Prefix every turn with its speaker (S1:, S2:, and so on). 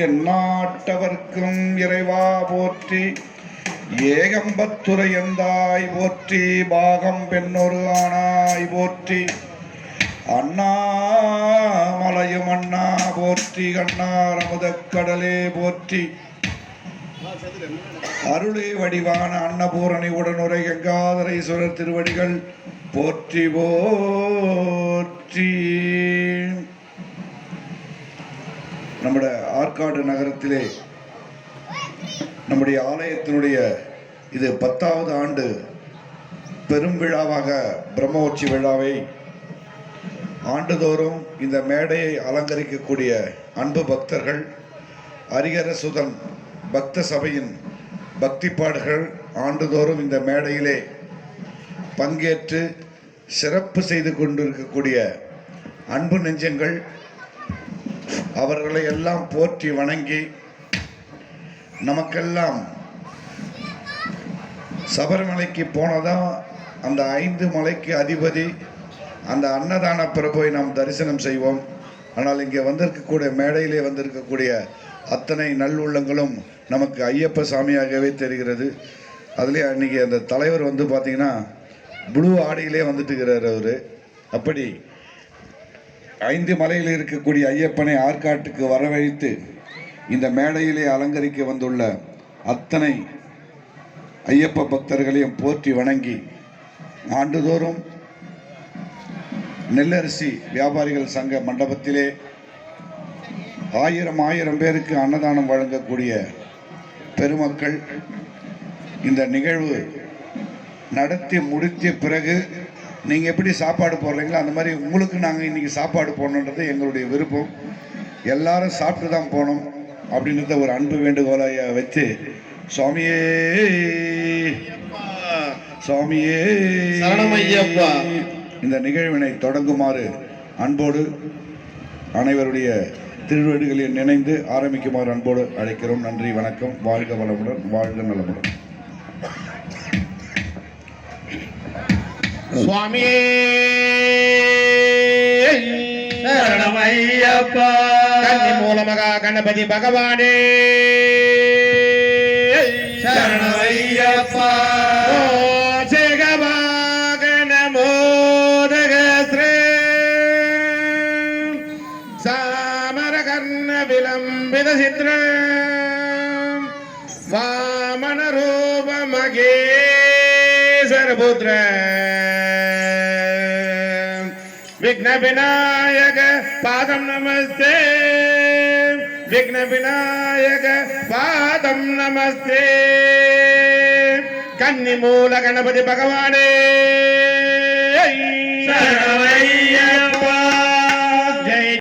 S1: எந்நாட்டவர்க்கும் இறைவா போற்றி ஏகம்பத்துரையந்தாய் போற்றி பாகம் பெண்ணொரு ஆனாய் போற்றி அண்ணாமலையும் அண்ணா போற்றி கண்ணார் அமுதக்கடலே போற்றி. அருளே வடிவான அன்னபூரணி உடனுரை கங்காதரீஸ்வரர் திருவடிகள் போற்றி போற்றி. நம்முடைய ஆற்காடு நகரத்திலே நம்முடைய ஆலயத்தினுடைய இது பத்தாவது ஆண்டு பெரும் விழாவாக பிரம்மோற்சி விழாவை ஆண்டுதோறும் இந்த மேடையை அலங்கரிக்கக்கூடிய அன்பு பக்தர்கள் அரிகரசுதன் பக்த சபையின் பக்தி பாடுகள் ஆண்டுதோறும் இந்த மேடையிலே பங்கேற்று சிறப்பு செய்து கொண்டிருக்கக்கூடிய அன்பு நெஞ்சங்கள் அவர்களை எல்லாம் போற்றி வணங்கி நமக்கெல்லாம் சபரிமலைக்கு போனதான் அந்த ஐந்து மலைக்கு அதிபதி அந்த அன்னதான பிரபுவை நாம் தரிசனம் செய்வோம். ஆனால் இங்கே வந்திருக்கக்கூடிய மேடையிலே வந்திருக்கக்கூடிய அத்தனை நல்லுள்ளங்களும் நமக்கு ஐயப்ப சாமியாகவே தெரிகிறது. அதுலேயே அன்றைக்கி அந்த தலைவர் வந்து பார்த்தீங்கன்னா ப்ளூ ஆடையிலே வந்துட்டு இருக்கிறார் அவர். அப்படி ஐந்து மலையில் இருக்கக்கூடிய ஐயப்பனை ஆற்காட்டுக்கு வரவழைத்து இந்த மேடையிலே அலங்கரிக்க வந்துள்ள அத்தனை ஐயப்ப பக்தர்களையும் போற்றி வணங்கி ஆண்டுதோறும் நெல்லரிசி வியாபாரிகள் சங்க மண்டபத்திலே ஆயிரம் ஆயிரம் பேருக்கு அன்னதானம் வழங்கக்கூடிய பெருமக்கள் இந்த நிகழ்வு நடத்தி முடித்த பிறகு நீங்கள் எப்படி சாப்பாடு போடுறீங்களோ அந்த மாதிரி உங்களுக்கு நாங்கள் இன்றைக்கி சாப்பாடு போடணுன்றது எங்களுடைய விருப்பம். எல்லாரும் சாப்பிட்டு தான் போகணும் அப்படின்றத ஒரு அன்பு வேண்டுகோளை வச்சு சுவாமியே சுவாமியே. இந்த நிகழ்வினை தொடங்குமாறு அன்போடு அனைவருடைய திருவடிகளில் நினைந்து ஆரம்பிக்குமாறு அன்போடு அழைக்கிறோம். நன்றி வணக்கம். வாழ்க வளமுடன் வாழ்க நலமுடன்.
S2: స్వామి! శరణమయ్యప్ప! మూలమగా గణపతి భగవానే! శరణమయ్యప్ప! విలంబిత చిత్ర! వామన రూపమగే సర్పుత్ర విఘ్న వినాయక పాదం నమస్తే విఘ్న వినాయక పాదం నమస్తే కన్ని గణపతి భగవానే శరణమయ్య